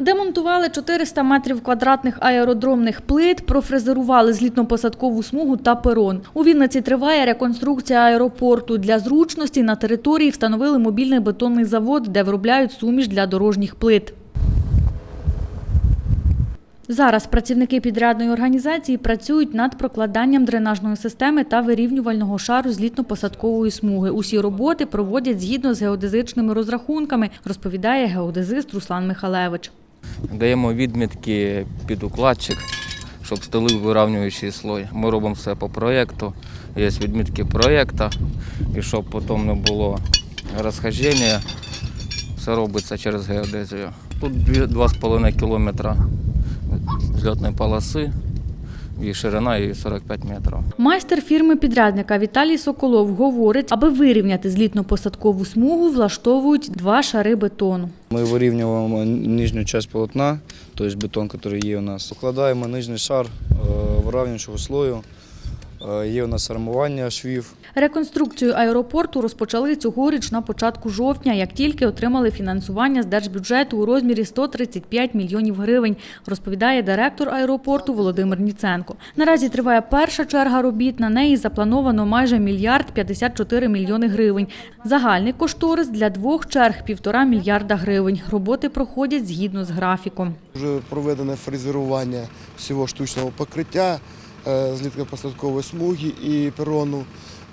Демонтували 400 метрів квадратних аеродромних плит, профрезерували злітно-посадкову смугу та перон. У Вінниці триває реконструкція аеропорту. Для зручності на території встановили мобільний бетонний завод, де виробляють суміш для дорожніх плит. Зараз працівники підрядної організації працюють над прокладанням дренажної системи та вирівнювального шару злітно-посадкової смуги. Усі роботи проводять згідно з геодезичними розрахунками, розповідає геодезист Руслан Михалевич. Даємо відмітки під укладчик, щоб стелив вирівнюючий слой. Ми робимо все по проєкту. Є відмітки проєкту, і щоб потім не було розхождення, все робиться через геодезію. Тут 2,5 кілометра зльотної полоси і ширина і 45 метрів. Майстер фірми підрядника Віталій Соколов говорить, аби вирівняти злітно-посадкову смугу, влаштовують два шари бетону. Ми вирівнюємо нижню частину полотна, тобто бетон, який є у нас. Вкладаємо нижній шар е, слою. Е, Є у нас армування швів. Реконструкцію аеропорту розпочали цьогоріч на початку жовтня, як тільки отримали фінансування з держбюджету у розмірі 135 мільйонів гривень, розповідає директор аеропорту Володимир Ніценко. Наразі триває перша черга робіт. На неї заплановано майже мільярд 54 мільйони гривень. Загальний кошторис для двох черг – півтора мільярда гривень. Роботи проходять згідно з графіком. Вже проведене фрезерування всього штучного покриття, зліткопосадкової смуги і перону.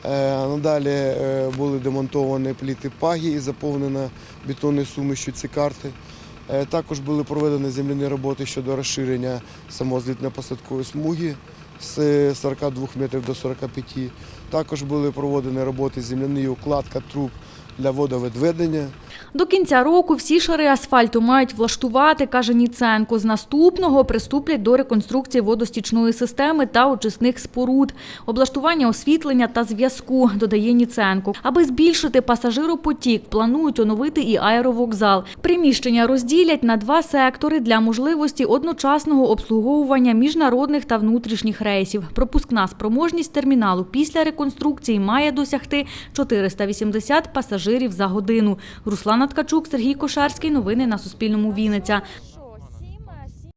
Е, Надалі е, були демонтовані пліти пагі і заповнена бетонною сумішю ці карти. Е, Також були проведені земляні роботи щодо розширення самого злітно-посадкової смуги з 42 метрів до 45. Також були проведені роботи земляні укладка труб для водовідведення. До кінця року всі шари асфальту мають влаштувати, каже Ніценко. З наступного приступлять до реконструкції водостічної системи та очисних споруд, облаштування освітлення та зв'язку, додає Ніценко. Аби збільшити пасажиропотік, планують оновити і аеровокзал. Приміщення розділять на два сектори для можливості одночасного обслуговування міжнародних та внутрішніх рейсів. Пропускна спроможність терміналу після реконструкції має досягти 480 пасажирів за годину. Руслана Ткачук, Сергій Кошарський. Новини на Суспільному. Вінниця.